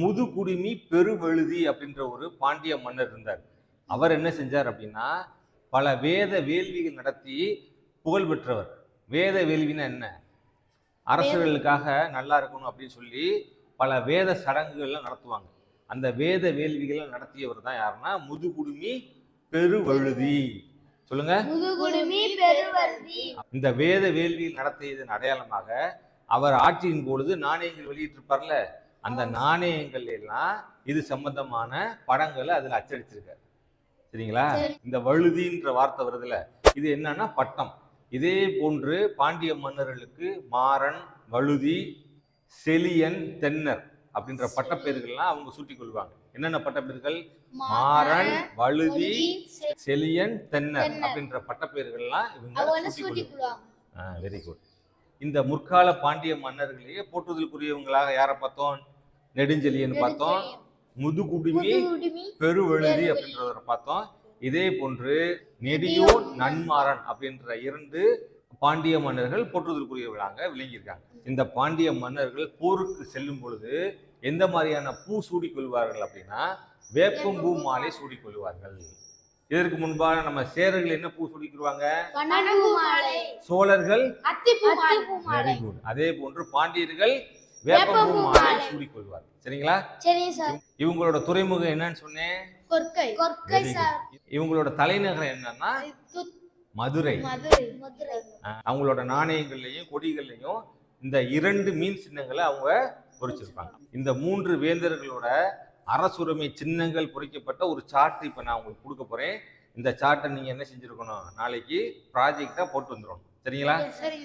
முதுகுடுமி பெருவழுதி அப்படின்ற ஒரு பாண்டிய மன்னர் இருந்தார். அவர் என்ன செஞ்சார் அப்படின்னா பல வேத வேள்விகள் நடத்தி புகழ் பெற்றவர். வேத வேள்வினா என்ன? அரசர்களுக்காக நல்லா இருக்கணும் அப்படின்னு சொல்லி பல வேத சடங்குகள்லாம் நடத்துவாங்க. அந்த வேத வேள்விகளை நடத்தியவர் தான் யாருன்னா முதுகுடுமி பெருவழுதி. சொல்லுங்க. இந்த வேத வேள்வியில் நடத்தியதன் அடையாளமாக அவர் ஆட்சியின் பொழுது நாணயங்கள் வெளியிட்டிருப்பார்ல அந்த நாணயங்கள் எல்லாம் இது சம்பந்தமான படங்களை அதுல அச்சடிச்சிருக்காரு. சரிங்களா? இந்த வழுதின்ற வார்த்தை வருதுல இது என்னன்னா பட்டம். இதே போன்று பாண்டிய மன்னர்களுக்கு மாறன் வழுதி செலியன் தென்னர் அப்படின்ற பட்டப்பெயர்கள்லாம் அவங்க சூட்டிக் கொள்வாங்க. என்னென்ன பட்டப்பெயர்கள் மாறன் வழுதி செலியன் தென்னர். அப்படின்ற பட்டப்பெயர்கள்லாம் இவங்க சூட்டிக் கொள்வாங்க. வெரி குட் இந்த முற்கால பாண்டிய மன்னர்களையே போற்றுதலுக்குரியவங்களாக யாரை பார்த்தோம்? நெடுஞ்செலியன் பார்த்தோம். முதுகுடுமி பெருவெழுதி அப்படின்றவரை பார்த்தோம். இதே போன்று நெடியோன் நன்மாறன் அப்படின்ற இரண்டு பாண்டிய மன்னர்கள் போற்றுதலுக்குரியவர்களாக விளங்கியிருக்காங்க. இந்த பாண்டிய மன்னர்கள் போருக்கு செல்லும் பொழுது எந்த மாதிரியான பூ சூடிக் கொள்வார்கள் அப்படின்னா வேப்பம்பூ மாலை சூடிக் கொள்வார்கள் இதற்கு முன்பாக நம்ம சேரர்கள் என்ன பூ மாலை. சோழர்கள் மாலை. அதே போன்று பாண்டியர்கள் மாலை. சூடிக் கொள்வார்கள் சரிங்களா? சரி. சார் இவங்களோட துறைமுகம் என்னன்னு சொன்னேன். கொற்கை. சார். இவங்களோட தலைநகரம் என்னன்னா மதுரை. மதுரை அவங்களோட நாணயங்கள்லையும் கொடிகள்லையும் இந்த இரண்டு மீன் சின்னங்களை அவங்க பொறிச்சிருப்பாங்க. இந்த மூன்று வேந்தர்களோட அரசுரிமை சின்னங்கள் பொறிக்கப்பட்ட ஒரு சார்ட் இப்போ நான் உங்களுக்கு கொடுக்க போறேன். இந்த சார்ட்டை நீங்க என்ன செஞ்சிருக்கணும்? நாளைக்கு ப்ராஜெக்டா போட்டு வந்துடணும் சரிங்களா? சரி.